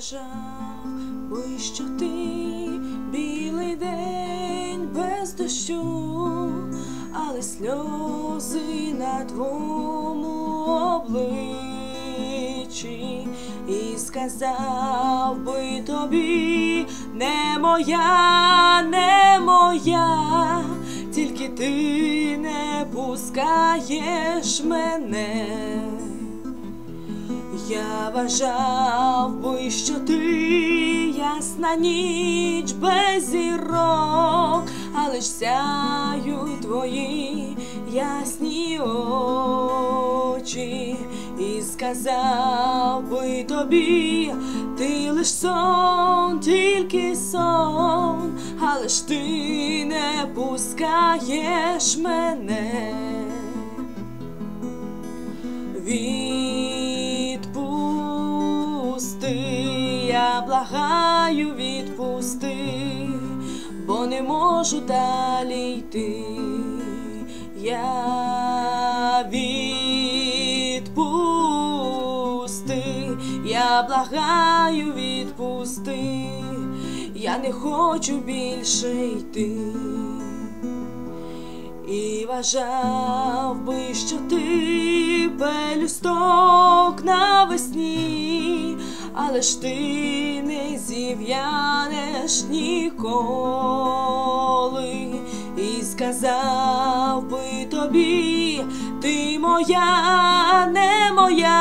бажав би, що ти білий день без дощу, але сльози на твоєму обличчі, і сказав би тобі, не моя, не моя, тільки ти не пускаєш мене. Я бажав би, що ти ясна ніч без зірок, але ж сяють твої ясні очі, і сказав би тобі, ти лиш сон, тільки сон, але ж ти не пускаєш мене. Благаю, відпусти, бо не можу далі йти. Я відпусти, я благаю, відпусти, я не хочу більше йти. І вважав би, що ти пелюсток навесні, але ж ти не зів'янеш ніколи, і сказав би тобі, ти моя, не моя.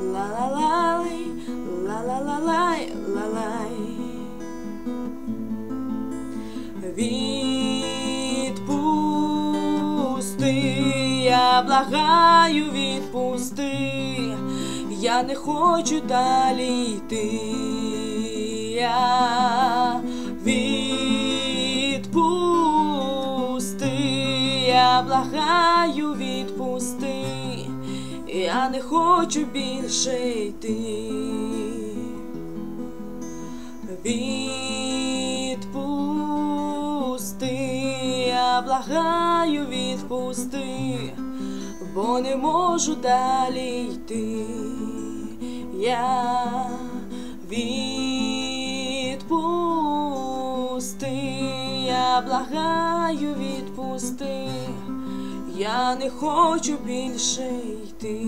Ла-ла-лай. Відпусти, благаю, відпусти, я не хочу далі йти. Я відпусти, я благаю, відпусти, я не хочу більше йти. Відпусти, я благаю, відпусти, бо не можу далі йти. Я відпусти, я благаю, відпусти, я не хочу більше йти.